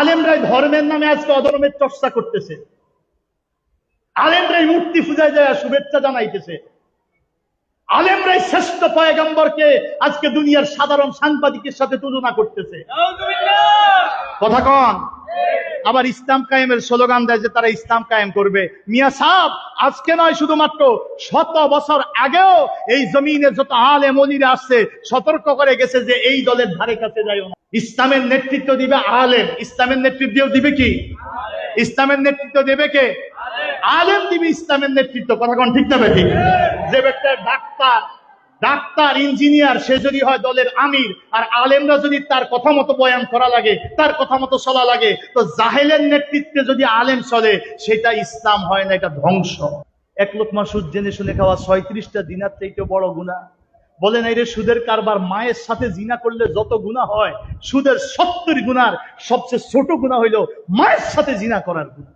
আলেমরাই ধর্মের নামে আজকে অধর্মের চর্চা করতেছে। আলেমরাই মূর্তি পূজায় যায় শুভেচ্ছা জানাইতেছে। আলেমরাই শ্রেষ্ঠ পয়গম্বরকে আজকে দুনিয়ার সাধারণ সাংবাদিকের সাথে তুলনা করতেছে। কথা কন। আবার ইসলাম কায়েমের স্লোগান দেয় যে তারা ইসলাম কায়েম করবে। মিয়া সাহ আজকে নয়, শুধুমাত্র শত বছর আগেও এই জমিনে যত আলেম অলিরা আসছে সতর্ক করে গেছে যে এই দলের ধারে কাছে যাইও না। ইসলামের নেতৃত্ব দিবে আলেম। ইসলামের নেতৃত্ব দিবে কি? ইসলামের নেতৃত্ব দেবে কে? আলেম দিবে ইসলামের নেতৃত্ব। কথা কোন ঠিক না ঠিক যে ব্যক্তি ডাক্তার ডাক্তার, ইঞ্জিনিয়ার, সে যদি হয় দলের আমির, আর আলেমরা যদি তার কথা মতো বয়ান করা লাগে, তার কথা মতো চলা লাগে, তো জাহেলের নেতৃত্বে যদি আলেম চলে, সেটা ইসলাম হয় না, এটা ধ্বংস। এক লোকমা সুদ জেনে শুনে খাওয়া ছয়ত্রিশটা দিনার চাইতে বড় গুণা বলেন এই রে, সুদের কারবার মায়ের সাথে জিনা করলে যত গুণা হয়, সুদের সত্তর গুণার সবচেয়ে ছোট গুণা হইল মায়ের সাথে জিনা করার গুণা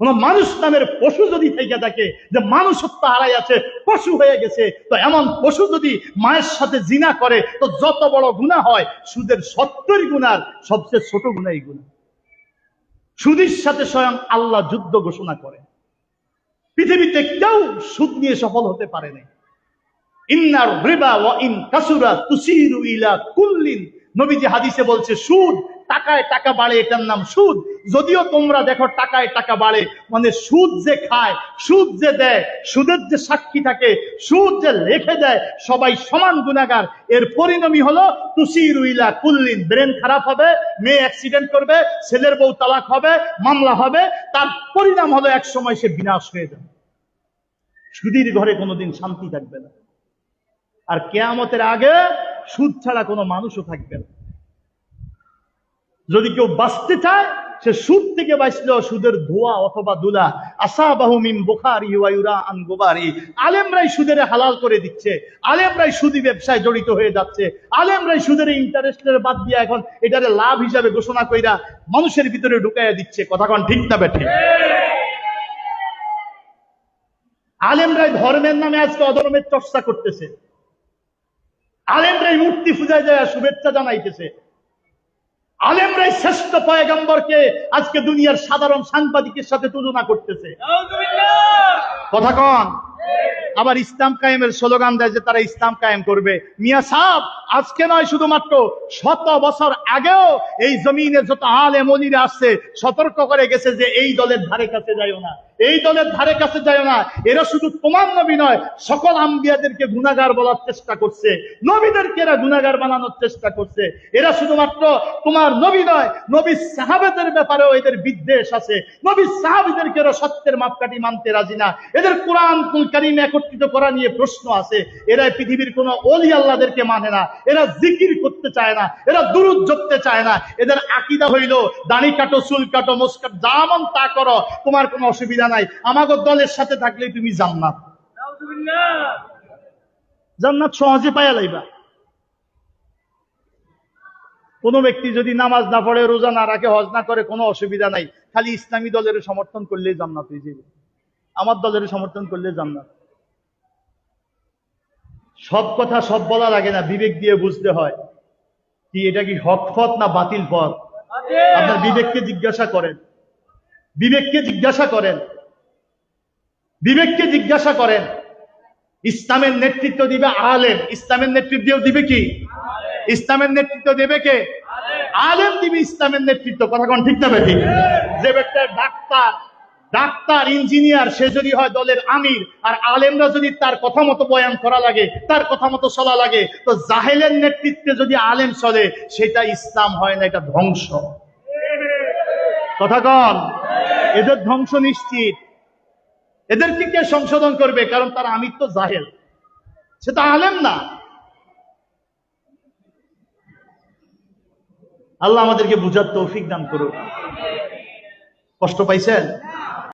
কোন মানুষ নামের পশু যদি থেকে থাকে যে মানুষত্ব হারাই আছে, পশু হয়ে গেছে, তো এমন পশু যদি মায়ের সাথে জিনা করে, তো যত বড় গুণা হয়, সুদের সত্তর গুণার সবচেয়ে ছোট গুণাই গুণা। সুদের সাথে স্বয়ং আল্লাহ যুদ্ধ ঘোষণা করে। পৃথিবীতে কেউ সুদ নিয়ে সফল হতে পারে নাই। ইন্নার ইন কাসুরা তুসিরু ইলা কুল্লিন। নবীজি হাদিসে বলছে, সুদ টাকায় টাকা বাড়ে, এটার নাম সুদ। যদিও তোমরা দেখো টাকায় টাকা বাড়ে মানে সুদ যে খায়, সুদ যে দেয়, সুদের যে সাক্ষী থাকে, সুদ যে লেখে দেয়, সবাই সমান গুণাগার। এর পরিণামী হলো তুসিরু ইলা কুল্লিন, ব্রেন খারাপ হবে, মেয়ে অ্যাক্সিডেন্ট করবে, ছেলের বউ তালাক হবে, মামলা হবে, তার পরিণাম হলো এক সময় সে বিনাশ হয়ে যাবে। সুদীর ঘরে কোনোদিন শান্তি থাকবে না। আর কেয়ামতের আগে সুদ ছাড়া কোনো মানুষও থাকবে না। যদি কেউ বাঁচতে চায়, সে সুদ থেকে বাঁচলেও সুদের ধোয়া অথবা দুলা। আসাবাহু মিন বুখারি ওয়ায়ুরা আন গোবারি। আলেমরাই সুদের হালাল করে দিচ্ছে। আলেমরাই সুদি ব্যবসায় জড়িত হয়ে যাচ্ছে। আলেমরাই সুদের ইন্টারেস্টের বাদ দিয়ে এখন এটারে লাভ হিসাবে ঘোষণা কইরা মানুষের ভিতরে ঢুকাইয়া দিচ্ছে। কথা কন ঠিক না বেঠে আলেমরাই ধর্মের নামে আজকে অধর্মের চর্চা করতেছে। আলেমরাই মূর্তি পূজায় যায় শুভেচ্ছা জানাইতেছে। আলেমরাই শ্রেষ্ঠ পয়গম্বরকে আজকে দুনিয়ার সাধারণ সাংবাদিকের সাথে তুলনা করতেছে। কথা কন? আবার ইসলাম কায়েমের স্লোগান দেয় যে তারা ইসলাম কায়েম করবে। মিয়া সাহ আজকে নয়, শুধুমাত্র শত বছর আগেও এই জমিনে যত আলে অলিরা আসছে সতর্ক করে গেছে যে এই দলের ধারে কাছে যাইও না। এই দলের ধারে কাছে যাইও না। এরা শুধু তোমার নবী নয়, সকল আম্বিয়াদেরকে গুনাগার বলার চেষ্টা করছে। নবীদেরকে এরা গুনাগার বানানোর চেষ্টা করছে। এরা শুধুমাত্র তোমার নবী নয়, নবী সাহাবেদের ব্যাপারেও এদের বিদ্বেষ আছে। নবী সাহাবিদেরকে এরা সত্যের মাপকাঠি মানতে রাজি না। এদের কোরআন, কুল কারিম একত্রিত করা নিয়ে প্রশ্ন আছে। এরা পৃথিবীর কোন অলি আল্লাহদেরকে মানে না। এরা জিকির করতে চায় না। এরা দুরুদ জপতে চায় না। এদের আকিদা হইল, দাড়ি কাটো, চুল কাটো, মুস্কাট, যা মন তা করো। তোমার কোনো অসুবিধা নাই আমাকে দলের সাথে থাকলেই তুমি জান্নাত। জান্নাত সহজে পাইয়া লাইবা। কোনো ব্যক্তি যদি নামাজ না পড়ে, রোজা না রাখে, হজ না করে, কোনো অসুবিধা নাই। খালি ইসলামী দলের সমর্থন করলেই জান্নাত হয়ে যাবে আমার দলের সমর্থন করলে জান্নাত। সব কথা সব বলা লাগে না, বিবেক দিয়ে বুঝতে হয় কি এটা কি হক পথ না বাতিল পথ? আপনার বিবেককে জিজ্ঞাসা করেন। বিবেককে জিজ্ঞাসা করেন। বিবেককে জিজ্ঞাসা করেন ইসলামের নেতৃত্ব দিবে আলেম ইসলামের নেতৃত্ব দিবে কি? ইসলামের নেতৃত্ব দেবে কে? আলেম। দিবে ইসলামের নেতৃত্ব কথা কোন ঠিক না ঠিক যে ব্যক্তি ডাক্তার ডাক্তার ইঞ্জিনিয়ার সে যদি হয় দলের আমির আর আলেমরা যদি তার কথা মতো বয়ান করা লাগে তার কথা মতো চলা লাগে তো জাহেলের নেতৃত্বে যদি আলেম চলে সেটা ইসলাম হয় না এটা ধ্বংস। কথা কন? এদের ধ্বংস নিশ্চিত। এদেরকে কে সংশোধন করবে? কারণ তারা আমি তো জাহেল। সে তো আলেম না। আল্লাহ আমাদেরকে বুঝার তৌফিক দান করুক। কষ্ট পাইছেন?